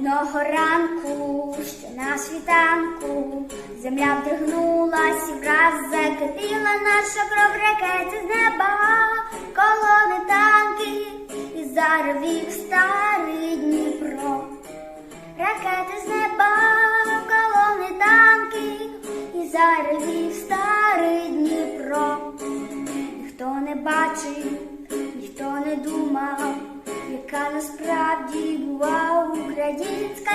Одного ранку, ще на світанку, земля вдягнулась і враз закипіла наша кров ракети з неба, колони танки і заревів старий Дніпро. Ракети з неба, колони танки і заревів старий Дніпро. Ніхто не бачив, ніхто не думав, яка насправді була українська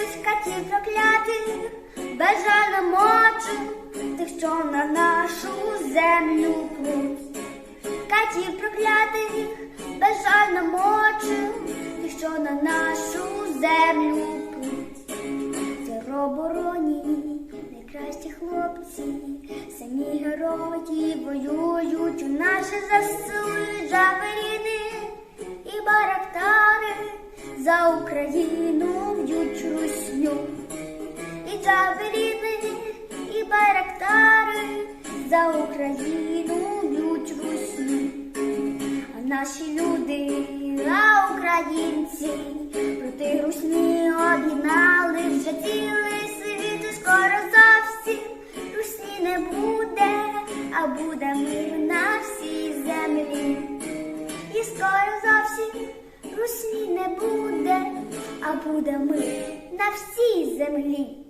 людська ті проклятих, безжально мочу тих, що на нашу землю плють. Катів проклятих, безжально мочу тих, що на нашу землю плють. Теробороні, найкращі хлопці, самі герої воюють у наші засують жаверіни і барактари за Україну Україну б'ють русню. А наші люди, а українці проти русні об'єднали вже цілий світ. І скоро зовсім русні не буде, а буде мир на всій землі. І скоро зовсім русні не буде, а буде мир на всій землі.